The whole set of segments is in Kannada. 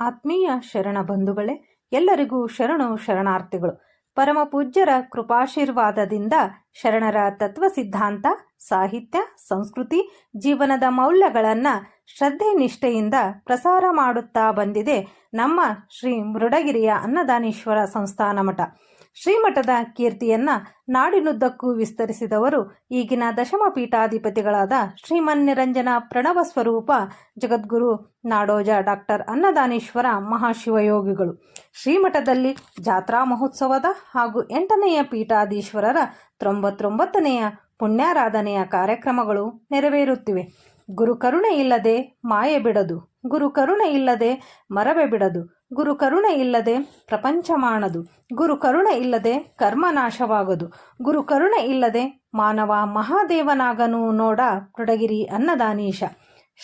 ಆತ್ಮೀಯ ಶರಣ ಬಂಧುಗಳೇ, ಎಲ್ಲರಿಗೂ ಶರಣು ಶರಣಾರ್ಥಿಗಳು. ಪರಮ ಪೂಜ್ಯರ ಕೃಪಾಶೀರ್ವಾದದಿಂದ ಶರಣರ ತತ್ವ ಸಿದ್ಧಾಂತ ಸಾಹಿತ್ಯ, ಸಂಸ್ಕೃತಿ, ಜೀವನದ ಮೌಲ್ಯಗಳನ್ನು ಶ್ರದ್ಧೆ ನಿಷ್ಠೆಯಿಂದ ಪ್ರಸಾರ ಮಾಡುತ್ತಾ ಬಂದಿದೆ ನಮ್ಮ ಶ್ರೀ ಮೃಡಗಿರಿಯ ಅನ್ನದಾನೀಶ್ವರ ಸಂಸ್ಥಾನ ಮಠ. ಶ್ರೀಮಠದ ಕೀರ್ತಿಯನ್ನ ನಾಡಿನುದ್ದಕ್ಕೂ ವಿಸ್ತರಿಸಿದವರು ಈಗಿನ ದಶಮ ಪೀಠಾಧಿಪತಿಗಳಾದ ಶ್ರೀಮನ್ನಿರಂಜನ ಪ್ರಣವ ಸ್ವರೂಪ ಜಗದ್ಗುರು ನಾಡೋಜ ಡಾಕ್ಟರ್ ಅನ್ನದಾನೇಶ್ವರ ಮಹಾಶಿವಯೋಗಿಗಳು. ಶ್ರೀಮಠದಲ್ಲಿ ಜಾತ್ರಾ ಮಹೋತ್ಸವದ ಹಾಗೂ ಎಂಟನೆಯ ಪೀಠಾಧೀಶ್ವರರ ತೊಂಬತ್ತೊಂಬತ್ತನೆಯ ಪುಣ್ಯಾರಾಧನೆಯ ಕಾರ್ಯಕ್ರಮಗಳು ನೆರವೇರುತ್ತಿವೆ. ಗುರು ಕರುಣೆ ಇಲ್ಲದೆ ಮಾಯೆ ಬಿಡದು, ಗುರು ಕರುಣೆ ಇಲ್ಲದೆ ಮರವೆ ಬಿಡದು ಗುರು ಕರುಣೆ ಇಲ್ಲದೆ ಪ್ರಪಂಚ ಮಾಡದು ಗುರು ಕರುಣೆ ಇಲ್ಲದೆ ಕರ್ಮನಾಶವಾಗದು. ಗುರು ಕರುಣೆ ಇಲ್ಲದೆ ಮಾನವ ಮಹಾದೇವನಾಗನು ನೋಡ ಕೊಡಗಿರಿ ಅನ್ನದಾನೀಶ.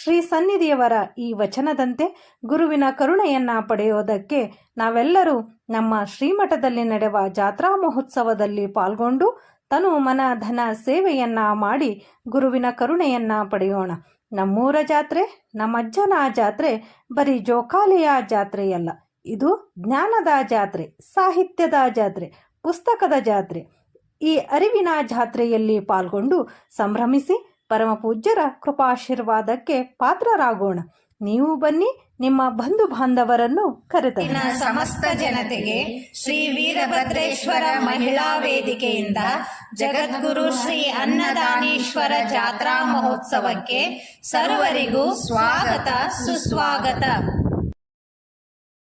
ಶ್ರೀ ಸನ್ನಿಧಿಯವರ ಈ ವಚನದಂತೆ ಗುರುವಿನ ಕರುಣೆಯನ್ನ ಪಡೆಯೋದಕ್ಕೆ ನಾವೆಲ್ಲರೂ ನಮ್ಮ ಶ್ರೀಮಠದಲ್ಲಿ ನಡೆವ ಜಾತ್ರಾ ಮಹೋತ್ಸವದಲ್ಲಿ ಪಾಲ್ಗೊಂಡು ತನು ಮನ ಧನ ಸೇವೆಯನ್ನ ಮಾಡಿ ಗುರುವಿನ ಕರುಣೆಯನ್ನ ಪಡೆಯೋಣ. ನಮ್ಮೂರ ಜಾತ್ರೆ, ನಮ್ಮಜ್ಜನ ಜಾತ್ರೆ, ಬರೀ ಜೋಕಾಲಿಯ ಜಾತ್ರೆಯಲ್ಲ. ಇದು ಜ್ಞಾನದ ಜಾತ್ರೆ, ಸಾಹಿತ್ಯದ ಜಾತ್ರೆ, ಪುಸ್ತಕದ ಜಾತ್ರೆ. ಈ ಅರಿವಿನ ಜಾತ್ರೆಯಲ್ಲಿ ಪಾಲ್ಗೊಂಡು ಸಂಭ್ರಮಿಸಿ ಪರಮಪೂಜ್ಯರ ಕೃಪಾಶೀರ್ವಾದಕ್ಕೆ ಪಾತ್ರರಾಗೋಣ. ನೀವು ಬನ್ನಿ ನಿಮ್ಮ ಬಂಧು ಬಾಂಧವರನ್ನು ಕರೆತನ್ನಿ ಸಮಸ್ತ ಜನತೆಗೆ ಶ್ರೀ ವೀರಭದ್ರೇಶ್ವರ ಮಹಿಳಾ ವೇದಿಕೆಯಿಂದ ಜಗದ್ಗುರು ಶ್ರೀ ಅನ್ನದಾನೀಶ್ವರ ಜಾತ್ರಾ ಮಹೋತ್ಸವಕ್ಕೆ ಸರ್ವರಿಗೂ ಸ್ವಾಗತ, ಸುಸ್ವಾಗತ.